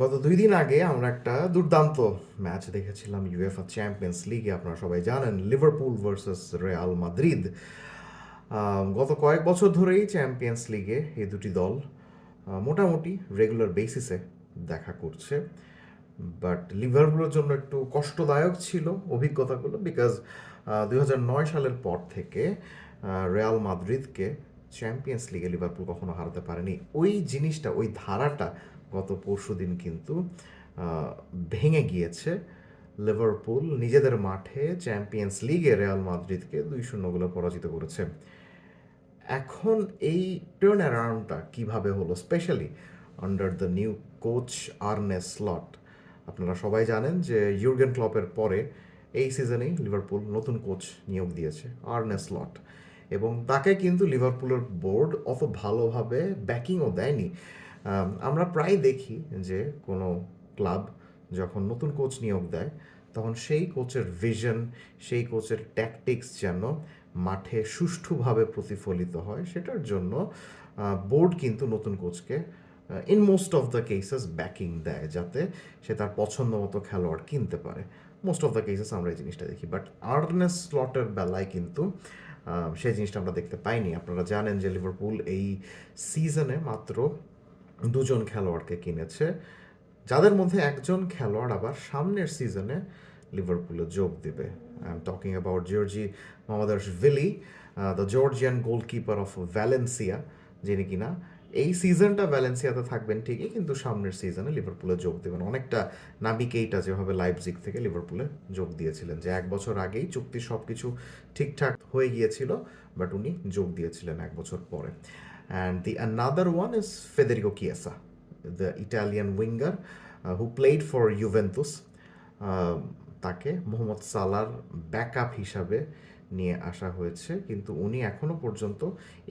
গত দুই দিন আগে আমরা একটা দুর্দান্ত ম্যাচ দেখেছিলাম ইউএফআ চ্যাম্পিয়ন্স লিগে আপনারা সবাই জানেন লিভারপুল ভার্সেস রিয়াল মাদ্রিদ গত কয়েক বছর ধরেই চ্যাম্পিয়ন্স লিগে এই দুটি দল মোটামুটি রেগুলার বেসিসে দেখা করছে। বাট লিভারপুলের জন্য একটু কষ্টদায়ক ছিল অভিজ্ঞতাগুলো বিকজ দুই হাজার নয় সালের পর থেকে রিয়াল মাদ্রিদকে চ্যাম্পিয়ন্স লিগে লিভারপুল কখনো হারাতে পারেনি। ওই জিনিসটা, ওই ধারাটা গত পরশু দিন কিন্তু ভেঙে গিয়েছে লিভারপুল। নিজেদের মাঠে চ্যাম্পিয়ন্স লিগে রিয়াল মাদ্রিদকে দুই শূন্য পরাজিত করেছে। এখন এই টার্ন অ্যারাউন্ডটা কীভাবে হলো? Specially under the new coach Arne Slot আপনারা সবাই জানেন যে ইউর্গেন ক্লপের পরে এই সিজনেই লিভারপুল নতুন কোচ নিয়োগ দিয়েছে আর্নে স্লট এবং তাকে কিন্তু লিভারপুলের বোর্ড অত ভালোভাবে ব্যাকিংও দেয়নি। আমরা প্রায় দেখি যে কোনো ক্লাব যখন নতুন কোচ নিয়োগ দেয়, তখন সেই কোচের ভিশন সেই কোচের ট্যাকটিক্স যেন মাঠে সুষ্ঠুভাবে প্রতিফলিত হয়। সেটার জন্য বোর্ড কিন্তু নতুন কোচকে in most of the cases backing দেয় যাতে সে তার পছন্দ মতো খেলোয়াড় কিনতে পারে। মোস্ট অফ দ্য কেসেস আমরা এই জিনিসটা দেখি। বাট আর্নেস স্লটের বেলায় কিন্তু সেই জিনিসটা আমরা দেখতে পাইনি। আপনারা জানেন যে লিভারপুল এই সিজনে মাত্র দুজন খেলোয়াড়কে কিনেছে। যাদের মধ্যে একজন খেলোয়াড় আবার সামনের সিজনে লিভারপুলে যোগ দেবে। I am talking about Giorgi Mamardashvili the Georgian goalkeeper of Valencia যিনি কিনা এই সিজনটা ভ্যালেন্সিয়াতে থাকবেন ঠিকই, কিন্তু সামনের সিজনে লিভারপুলে যোগ দেবেন। অনেকটা নাবি কেইটা যেভাবে লাইপজিগ থেকে লিভারপুলে যোগ দিয়েছিলেন, যে এক বছর আগেই চুক্তি সব কিছু ঠিকঠাক হয়ে গিয়েছিল, বাট উনি যোগ দিয়েছিলেন এক বছর পরে। And the another one is Federico Chiesa the Italian winger uh, who played for Juventus. Uh, তাকে মোহাম্মদ সালার ব্যাকআপ হিসাবে নিয়ে আসা হয়েছে। কিন্তু উনি এখনও পর্যন্ত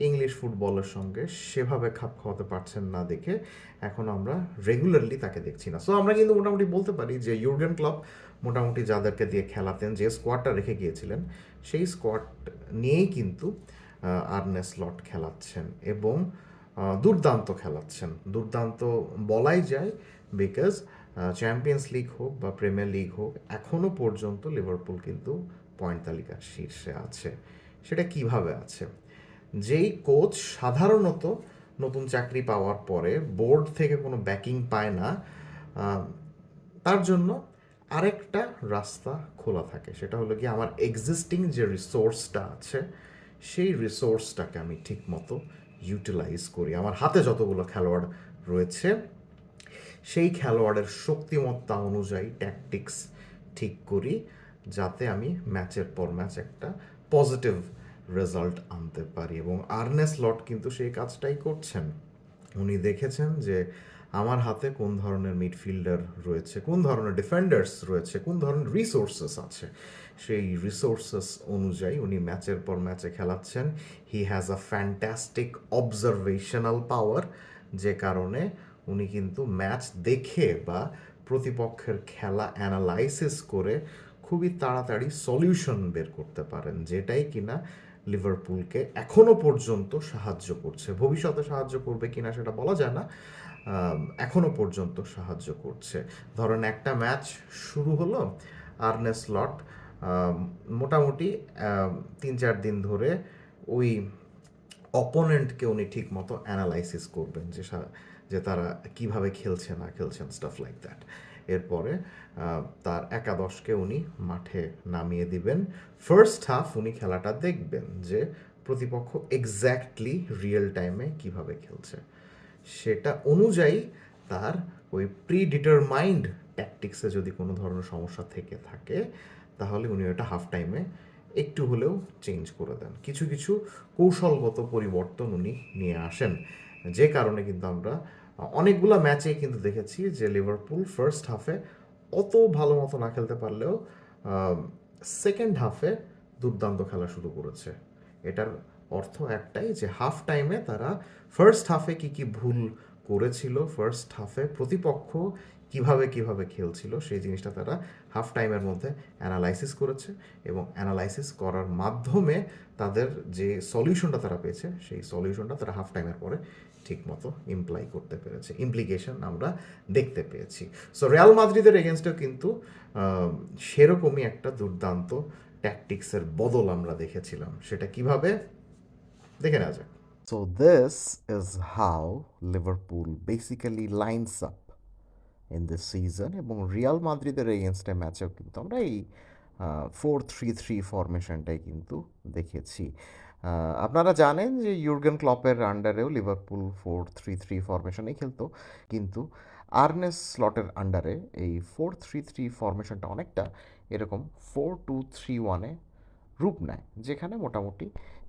ইংলিশ ফুটবলের সঙ্গে সেভাবে খাপ খাওয়াতে পারছেন না দেখে এখন আমরা রেগুলারলি তাকে দেখছি না। সো আমরা কিন্তু মোটামুটি বলতে পারি যে ইউর্গেন ক্লব মোটামুটি যাদেরকে দিয়ে খেলাতেন যে স্কোয়াডটা রেখে গিয়েছিলেন সেই স্কোয়াড নিয়েই কিন্তু আর্নে স্লট খেলাচ্ছেন এবং দুর্দান্ত খেলাচ্ছেন। দুর্দান্ত বলাই যায় বিকজ চ্যাম্পিয়ন্স লিগ হোক বা প্রিমিয়ার লিগ হোক এখনও পর্যন্ত লিভারপুল কিন্তু পয়েন্ট তালিকার শীর্ষে আছে। সেটা কীভাবে আছে? যেই কোচ সাধারণত নতুন চাকরি পাওয়ার পরে বোর্ড থেকে কোনো ব্যাকিং পায় না তার জন্য আরেকটা রাস্তা খোলা থাকে। সেটা হলো কি আমার এক্সিস্টিং যে রিসোর্সটা আছে সেই রিসোর্সটাকে আমি ঠিক মতো ইউটিলাইজ করি। আমার হাতে যতগুলো খেলোয়াড় রয়েছে, সেই খেলোয়াড়ের শক্তিমত্তা অনুযায়ী ট্যাকটিক্স ঠিক করি, যাতে আমি ম্যাচের পর ম্যাচ একটা পজিটিভ রেজাল্ট আনতে পারি। এবং আর্নেস লট কিন্তু সেই কাজটাই করছেন। উনি দেখেছেন যে আমার হাতে কোন ধরনের মিডফিল্ডার রয়েছে, কোন ধরনের ডিফেন্ডার্স রয়েছে, কোন ধরনের রিসোর্সেস আছে? সেই রিসোর্সেস অনুযায়ী উনি ম্যাচের পর ম্যাচে খেলাচ্ছেন। He has a fantastic observational power যে কারণে উনি কিন্তু ম্যাচ দেখে বা প্রতিপক্ষের খেলা অ্যানালাইসিস করে খুবই তাড়াতাড়ি সলিউশন বের করতে পারেন, যেটাই কিনা লিভারপুলকে এখনও পর্যন্ত সাহায্য করছে। ভবিষ্যতে সাহায্য করবে কিনা সেটা বলা যায় না। আম, এখনও পর্যন্ত সাহায্য করছে। ধরেন একটা ম্যাচ শুরু হলো আর্নে স্লট মোটামুটি তিন চার দিন ধরে ওই অপোনেন্টকে উনি ঠিক মতো অ্যানালাইসিস করবেন যে যে তারা কীভাবে খেলছে না খেলছেন স্টাফ লাইক দ্যাট এরপরে তার একাদশকে উনি মাঠে নামিয়ে দিবেন। ফার্স্ট হাফ উনি খেলাটা দেখবেন যে প্রতিপক্ষ এক্স্যাক্টলি রিয়েল টাইমে কীভাবে খেলছে। সেটা অনুযায়ী তার ওই প্রি ডিটারমাইন্ড ট্যাকটিক্সে যদি কোনো ধরনের সমস্যা থেকে থাকে, তাহলে উনি ওটা হাফ টাইমে একটু হলেও চেঞ্জ করে দেন। কিছু কিছু কৌশলগত পরিবর্তন উনি নিয়ে আসেন। যে কারণে কিন্তু আমরা অনেকগুলো ম্যাচে কিন্তু দেখেছি যে লিভারপুল ফার্স্ট হাফে অত ভালো মতো না খেলতে পারলেও সেকেন্ড হাফে দুর্দান্ত খেলা শুরু করেছে। এটার অর্থ একটাই যে হাফ টাইমে তারা ফার্স্ট হাফে কি কি ভুল করেছিল ফার্স্ট হাফে প্রতিপক্ষ কীভাবে কীভাবে খেলছিল, সেই জিনিসটা তারা হাফ টাইমের মধ্যে অ্যানালাইসিস করেছে এবং অ্যানালাইসিস করার মাধ্যমে তাদের যে সলিউশনটা তারা পেয়েছে, সেই সলিউশনটা তারা হাফ টাইমের পরে ঠিকমতো ইমপ্লাই করতে পেরেছে। ইমপ্লিকেশন আমরা দেখতে পেয়েছি। সো রিয়াল মাদ্রিদের এগেনস্টেও কিন্তু সেরকমই একটা দুর্দান্ত ট্যাকটিক্সের বদল আমরা দেখেছিলাম। সেটা কীভাবে? দেখে নেওয়া যাক। So this is how Liverpool basically lines up in this season এবং রিয়াল মাদ্রিদের এগেনস্টে ম্যাচেও কিন্তু আমরা এই ফোর থ্রি থ্রি ফরমেশনটাই কিন্তু দেখেছি। আপনারা জানেন যে ইউর্গেন ক্লপের আন্ডারেও লিভারপুল ফোর থ্রি থ্রি ফরমেশনেই খেলতো, কিন্তু আর্নেস স্লটের আন্ডারে এই ফোর থ্রি থ্রি ফরমেশনটা অনেকটা এরকম ফোর টু থ্রি ওয়ানে রূপ নেয়, যেখানে মোটামুটি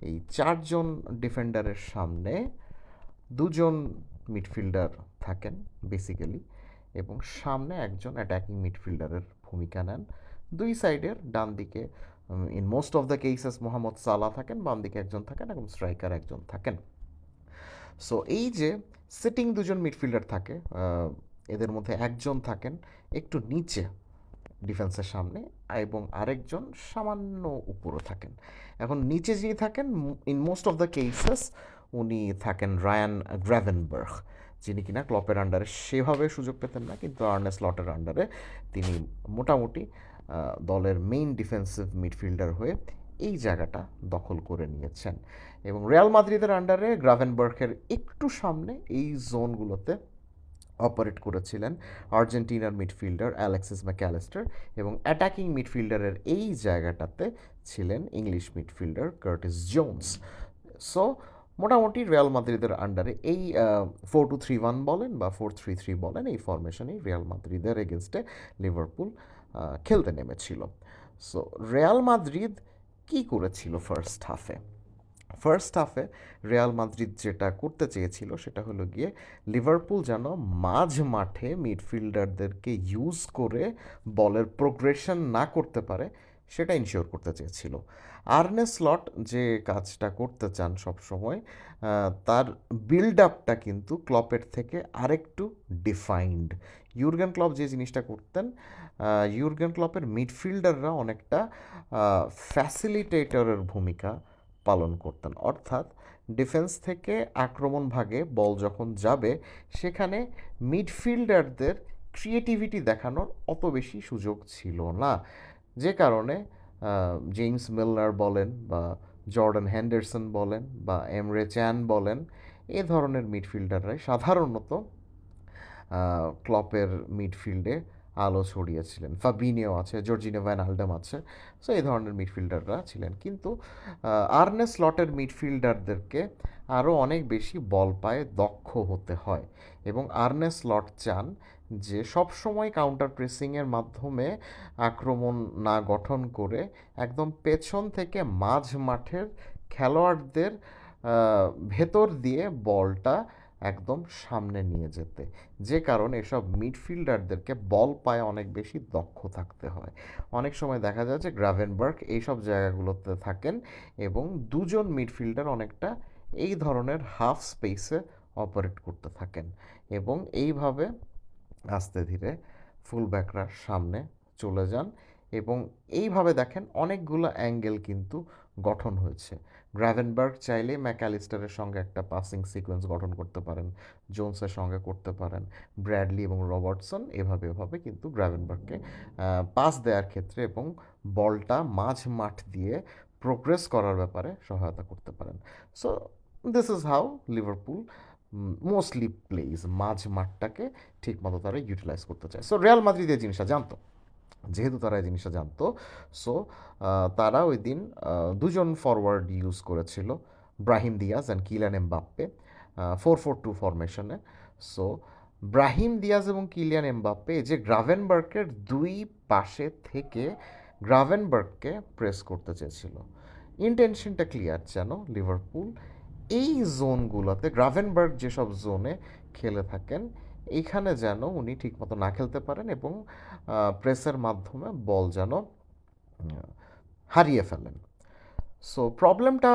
এই চারজন ডিফেন্ডারের সামনে দুজন মিডফিল্ডার থাকেন বেসিক্যালি এবং সামনে একজন অ্যাটাকিং মিডফিল্ডারের ভূমিকা নেন। দুই সাইডের ডান দিকে in most of the cases Mohamed Salah থাকেন, বাম দিকে একজন থাকেন, এবং স্ট্রাইকার একজন থাকেন। সো এই যে সিটিং দুজন মিডফিল্ডার থাকে এদের মধ্যে একজন থাকেন, একটু নিচে ডিফেন্সের সামনে, এবং আরেকজন সামান্য উপরে থাকেন। এখন নিচে যিনি থাকেন in most of the cases উনি থাকেন রায়ান গ্র্যাভেনবার্গ, যিনি কিনা ক্লপের আন্ডারে সেভাবে সুযোগ পেতেন না, কিন্তু আর্নেস লটের আন্ডারে তিনি মোটামুটি দলের মেইন ডিফেন্সিভ মিডফিল্ডার হয়ে এই জায়গাটা দখল করে নিয়েছেন। এবং রিয়াল মাদ্রিদের আন্ডারে গ্রাভেনবার্গের একটু সামনে এই জোনগুলোতে অপারেট করেছিলেন আর্জেন্টিনার মিডফিল্ডার অ্যালেক্সিস ম্যাক্যালিস্টার এবং অ্যাটাকিং মিডফিল্ডারের এই জায়গাটাতে ছিলেন English midfielder Curtis Jones so মোটামুটি রিয়াল মাদ্রিদের আন্ডারে এই ফোর টু থ্রি ওয়ান বলেন বা ফোর থ্রি থ্রি বলেন, এই ফরমেশনেই রিয়াল মাদ্রিদের এগেনস্টে লিভারপুল খেলতে নেমেছিল। সো রেয়াল মাদ্রিদ কী করেছিল ফার্স্ট হাফে ফার্স্ট হাফে রিয়াল মাদ্রিদ যেটা করতে চেয়েছিল সেটা হলো গিয়ে লিভারপুল যেন মাঝ মাঠে মিডফিল্ডারদেরকে ইউজ করে বলের প্রোগ্রেশন না করতে পারে, সেটা ইনশিওর করতে চেয়েছিল। আর্নে স্লট যে কাজটা করতে চান সবসময় তার বিল্ড আপটা কিন্তু ক্লপের থেকে আরেকটু ডিফাইন্ড ইউর্গেন ক্লপ যে জিনিসটা করতেন ইউর্গেন ক্লপের মিডফিল্ডাররা অনেকটা ফ্যাসিলিটেটরের ভূমিকা পালন করতেন। অর্থাৎ ডিফেন্স থেকে আক্রমণ ভাগে বল যখন যাবে, সেখানে মিডফিল্ডারদের ক্রিয়েটিভিটি দেখানোর অত বেশি সুযোগ ছিল না। যে কারণে জেমস মিলনার বলেন বা জর্ডান হ্যান্ডারসন বলেন বা এমরে চ্যান বলেন, এ ধরনের মিডফিল্ডাররাই সাধারণত ক্লপের মিডফিল্ডে আলো ছড়িয়েছিলেন। ফাবিনিও আছে, জর্জিনো ভ্যান আলডাম আছে। সো এই ধরনের মিডফিল্ডাররা ছিলেন। কিন্তু আর্নে স্লটের মিডফিল্ডারদেরকে আরও অনেক বেশি বল পায়ে দক্ষ হতে হয় এবং আর্নে স্লট চান যে সবসময় কাউন্টার প্রেসিংয়ের মাধ্যমে আক্রমণ না গঠন করে একদম পেছন থেকে মাঝ মাঠের খেলোয়াড়দের ভেতর দিয়ে বলটা একদম সামনে নিয়ে যেতে। যে কারণে এসব মিডফিল্ডারদেরকে বল পায়ে অনেক বেশি দক্ষ থাকতে হয়। অনেক সময় দেখা যায় যে গ্রাভেনবার্গ এইসব জায়গাগুলোতে থাকেন এবং দুজন মিডফিল্ডার অনেকটা এই ধরনের হাফ স্পেসে অপারেট করতে থাকেন এবং এইভাবে আস্তে ধীরে ফুলব্যাকরা সামনে চলে যান এবং এইভাবে দেখেন অনেকগুলো অ্যাঙ্গেল কিন্তু গঠন হয়েছে। গ্রাভেনবার্গ চাইলে ম্যাকালিস্টারের সঙ্গে একটা পাসিং সিকোয়েন্স গঠন করতে পারেন, জোনসের সঙ্গে করতে পারেন, ব্র্যাডলি এবং রবার্টসন এভাবে এভাবে কিন্তু গ্রাভেনবার্গকে পাস দেওয়ার ক্ষেত্রে এবং বলটা মাঝ মাঠ দিয়ে প্রোগ্রেস করার ব্যাপারে সহায়তা করতে পারেন। So this is how Liverpool mostly plays মাঝ মাঠটাকে ঠিকমতো তারা ইউটিলাইজ করতে চায়। সো রিয়াল মাদ্রিদ জিনিসটা জানতো। যেহেতু তারা এই জিনিসটা জানতো। সো তারা ওই দিন দুজন ফরওয়ার্ড ইউজ করেছিল Brahim Diaz and Kylian Mbappe four four two ফরমেশনে so Brahim Diaz এবং কিলিয়ান এমবাপ্পে এই যে গ্রাভেনবার্গের দুই পাশে থেকে গ্রাভেনবার্গকে প্রেস করতে চেয়েছিল। ইন্টেনশনটা ক্লিয়ার যেন লিভারপুল এই জোনগুলোতে গ্রাভেনবার্গ যেসব জোনে খেলে থাকেন এইখানে যেন উনি ঠিকমতো না খেলতে পারেন এবং প্রেসের মাধ্যমে বল যেন হারিয়ে ফেলেন। সো প্রবলেমটা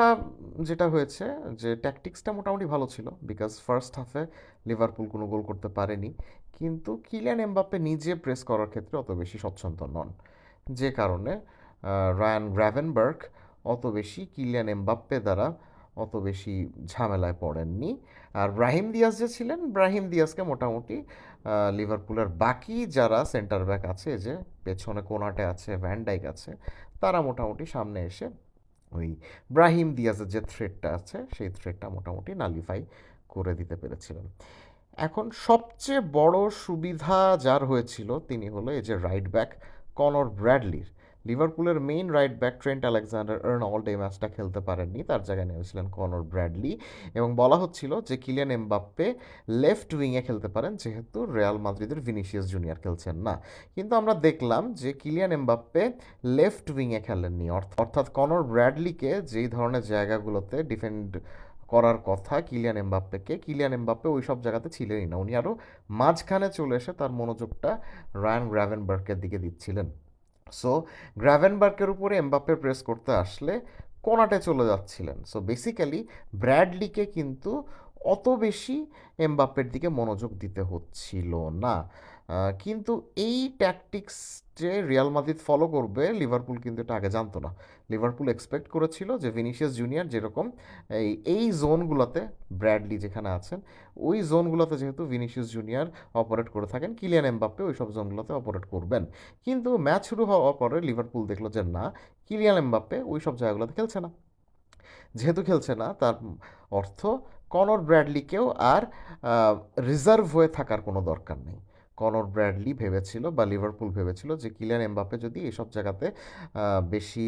যেটা হয়েছে যে ট্যাকটিক্সটা মোটামুটি ভালো ছিল বিকজ ফার্স্ট হাফে লিভারপুল কোনো গোল করতে পারেনি। কিন্তু কিলিয়ান এমবাপ্পে নিজে প্রেস করার ক্ষেত্রে অত বেশি স্বচ্ছন্দ নন। যে কারণে রায়ান গ্র্যাভেনবার্গ অত বেশি কিলিয়ান এমবাপ্পে দ্বারা অত বেশি ঝামেলায় পড়েননি। আর ব্রাহিম দিয়াস যে ছিলেন, ব্রাহিম দিয়াসকে মোটামুটি লিভারপুলের বাকি যারা সেন্টার ব্যাক আছে যে পেছনে কোনাটে আছে ভ্যানডাইক আছে, তারা মোটামুটি সামনে এসে ওই ব্রাহিম দিয়াজের যে থ্রেডটা আছে, সেই থ্রেডটা মোটামুটি নালিফাই করে দিতে পেরেছিলেন। এখন সবচেয়ে বড় সুবিধা যার হয়েছিল, তিনি হলো এই যে রাইট ব্যাক কনর ব্র্যাডলির। লিভারপুলের main right back Trent Alexander Arnold এই ম্যাচটা খেলতে পারেননি। তার জায়গায় নিয়েছিলেন কনর ব্র্যাডলি। এবং বলা হচ্ছিল যে কিলিয়ান এমবাপ্পে লেফট উইংয়ে খেলতে পারেন, যেহেতু রিয়াল মাদ্রিদের ভিনিসিয়াস জুনিয়র খেলছেন না। কিন্তু আমরা দেখলাম যে কিলিয়ান এমবাপ্পে লেফট উইংয়ে খেলেননি। অর্থ- অর্থাৎ কনর ব্র্যাডলিকে যেই ধরনের জায়গাগুলোতে ডিফেন্ড করার কথা কিলিয়ান এমবাপ্পেকে, কিলিয়ান এমবাপ্পে ওই সব জায়গাতে ছিলেনই না। উনি আরও মাঝখানে চলে এসে তার মনোযোগটা রায়ান গ্র্যাভেনবার্গের দিকে দিচ্ছিলেন। সো গ্র্যাভেনবার্গের উপরে এমবাপ্পে প্রেস করতে আসলে কোনাটে চলে যাচ্ছিলেন। সো বেসিক্যালি ব্র্যাডলিকে কিন্তু অত বেশি এমবাপ্পের দিকে মনোযোগ দিতে হচ্ছিল না। কিন্তু এই ট্যাকটিক্স যে রিয়াল মাদ্রিদ ফলো করবে লিভারপুল কিন্তু এটা আগে জানতো না। লিভারপুল এক্সপেক্ট করেছিল যে ভিনিসিয়াস জুনিয়র যেরকম, এই এই জোনগুলোতে ব্র্যাডলি যেখানে আছেন, ওই জোনগুলোতে যেহেতু ভিনিসিয়াস জুনিয়র অপারেট করে থাকেন কিলিয়ান এমবাপ্পে ওই সব জোনগুলোতে অপারেট করবেন। কিন্তু ম্যাচ শুরু হওয়ার পরে লিভারপুল দেখল যে না কিলিয়ান এমবাপ্পে ওই সব জায়গাগুলোতে খেলছে না। যেহেতু খেলছে না, তার অর্থ কনর ব্র্যাডলিকেও আর রিজার্ভ হয়ে থাকার কোনো দরকার নেই। কনর ব্র্যাডলি ভেবেছিল বা লিভারপুল ভেবেছিল যে কিলিয়ান এমবাপ্পে যদি এসব জায়গাতে বেশি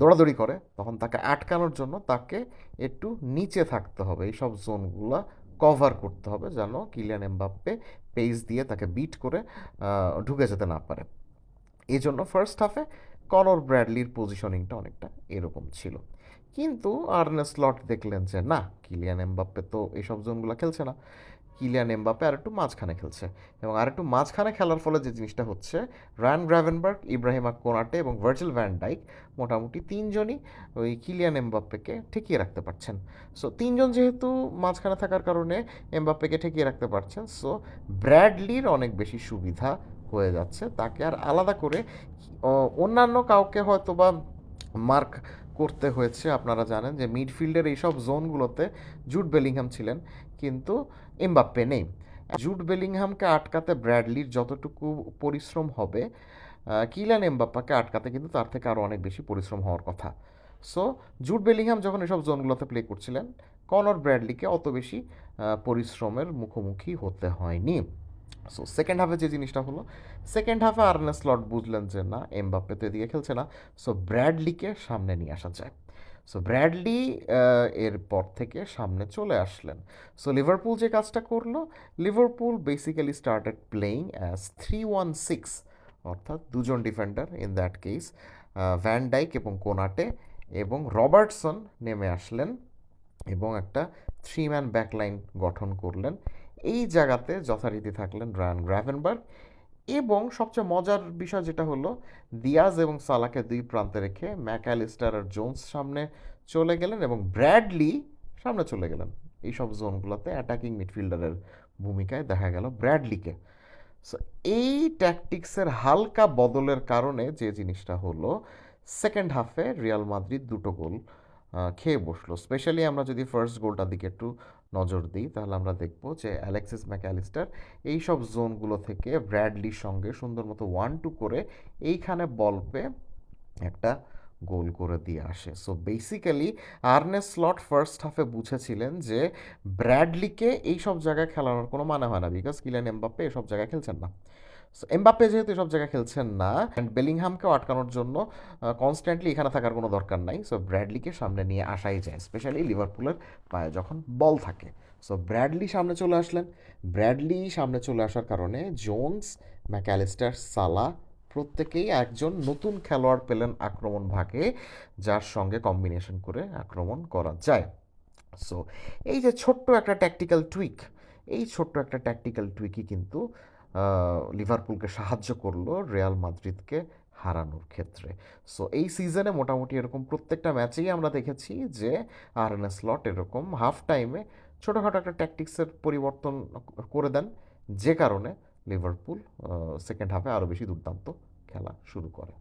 দৌড়াদৌড়ি করে, তখন তাকে আটকানোর জন্য তাকে একটু নিচে থাকতে হবে। এইসব জোনগুলো কভার করতে হবে যেন কিলিয়ান এমবাপ্পে পেস দিয়ে তাকে বিট করে ঢুকে যেতে না পারে। এই জন্য ফার্স্ট হাফে কনর ব্র্যাডলির পজিশনিংটা অনেকটা এরকম ছিল। কিন্তু আর্নে স্লট দেখলেন যে, না, কিলিয়ান এমবাপ্পে তো এইসব জোনগুলো খেলছে না। কিলিয়ান এমবাপ্পে আর একটু মাঝখানে খেলছে। এবং আর একটু মাঝখানে খেলার ফলে যে জিনিসটা হচ্ছে রায়ান গ্র্যাভেনবার্গ ইব্রাহিমা কোনাটে এবং ভার্জিল ভ্যান ডাইক মোটামুটি তিনজনই ওই কিলিয়ান এমবাপ্পেকে ঠেকিয়ে রাখতে পারছেন। সো তিনজন যেহেতু মাঝখানে থাকার কারণে এমবাপ্পেকে ঠেকিয়ে রাখতে পারছেন সো ব্র্যাডলির অনেক বেশি সুবিধা হয়ে যাচ্ছে। তাকে আর আলাদা করে অন্যান্য কাউকে হয়তো বা মার্ক করতে হয়েছে। আপনারা জানেন যে মিডফিল্ডের এইসব জোনগুলোতে জুট বেলিংহাম ছিলেন। কিন্তু এমবাপ্পে নেই। জুট বেলিংহামকে আটকাতে ব্র্যাডলির যতটুকু পরিশ্রম হবে আহ, কিলিয়ান এমবাপ্পাকে আটকাতে কিন্তু তার থেকে আরও অনেক বেশি পরিশ্রম হওয়ার কথা। সো জুট বেলিংহাম যখন এসব জোনগুলোতে প্লে করছিলেন কনর ব্র্যাডলিকে অত বেশি পরিশ্রমের মুখোমুখি হতে হয়নি। সো সেকেন্ড হাফে যে জিনিসটা হলো সেকেন্ড হাফে আর্নে স্লট বুঝলেন যে না এমবাপ্পে তো এদিকে খেলছে না। সো ব্র্যাডলিকে সামনে নিয়ে আসা যায় সো ব্র্যাডলি এর পর থেকে সামনে চলে আসলেন। সো লিভারপুল যে কাজটা করল Liverpool basically started playing as three one six অর্থাৎ দুজন defender in that case Van Dijk এবং কোনাটে এবং রবার্টসন নেমে আসলেন এবং একটা থ্রি ম্যান ব্যাকলাইন গঠন করলেন। এই জায়গাতে যথারীতি থাকলেন রায়ান গ্র্যাভেনবার্গ এবং সবচেয়ে মজার বিষয় যেটা হলো, দিয়াজ এবং সালাকে দুই প্রান্তে রেখে ম্যাকালিস্টার আর জোন্স সামনে চলে গেলেন এবং ব্র্যাডলি সামনে চলে গেলেন। এইসব জোনগুলোতে অ্যাটাকিং মিডফিল্ডারের ভূমিকায় দেখা গেল ব্র্যাডলিকে। সো এই ট্যাকটিক্সের হালকা বদলের কারণে যে জিনিসটা হলো সেকেন্ড হাফে রিয়াল মাদ্রিদ দুটো গোল খেয়ে বসল। স্পেশালি আমরা যদি ফার্স্ট গোলটার দিকে একটু নজর দিই, তাহলে আমরা দেখব যে অ্যালেক্সিস ম্যাকঅ্যালিস্টার এই সব জোনগুলো থেকে ব্র্যাডলির সঙ্গে সুন্দর মতো ওয়ান টু করে এইখানে বল পেয়ে একটা গোল করে দিয়ে আসে। So basically Arne Slot first হাফে বুঝেছিলেন যে ব্র্যাডলিকে এই সব জায়গায় খেলানোর কোনো মানে হয় না বিকজ কিলেন এমবাপ্পে এসব জায়গায় খেলছেন না। এমবাপ্পে যেহেতু সব জায়গায় খেলছেন না অ্যান্ড বেলিংহামকেও আটকানোর জন্য কনস্ট্যান্টলি এখানে থাকার কোনো দরকার নাই। সো ব্র্যাডলিকে সামনে নিয়ে আসাই যায় স্পেশালি লিভারপুলের পায়ে যখন বল থাকে। সো ব্র্যাডলি সামনে চলে আসলেন। ব্র্যাডলি সামনে চলে আসার কারণে জোন্স ম্যাকালিস্টার সালা প্রত্যেকেই একজন নতুন খেলোয়াড় পেলেন আক্রমণ ভাগে, যার সঙ্গে কম্বিনেশন করে আক্রমণ করা যায়। সো এই যে ছোট্ট একটা ট্যাকটিক্যাল টুইক এই ছোট্ট একটা ট্যাকটিক্যাল টুইকই কিন্তু লিভারপুলকে সাহায্য করল রিয়াল মাদ্রিদকে হারানোর ক্ষেত্রে। সো এই সিজনে মোটামুটি এরকম প্রত্যেকটা ম্যাচেই আমরা দেখেছি যে আর এন স্লট এরকম হাফ টাইমে ছোটোখাটো একটা ট্যাকটিক্সের পরিবর্তন করে দেন, যে কারণে লিভারপুল সেকেন্ড হাফে আরও বেশি দুর্দান্ত খেলা শুরু করে।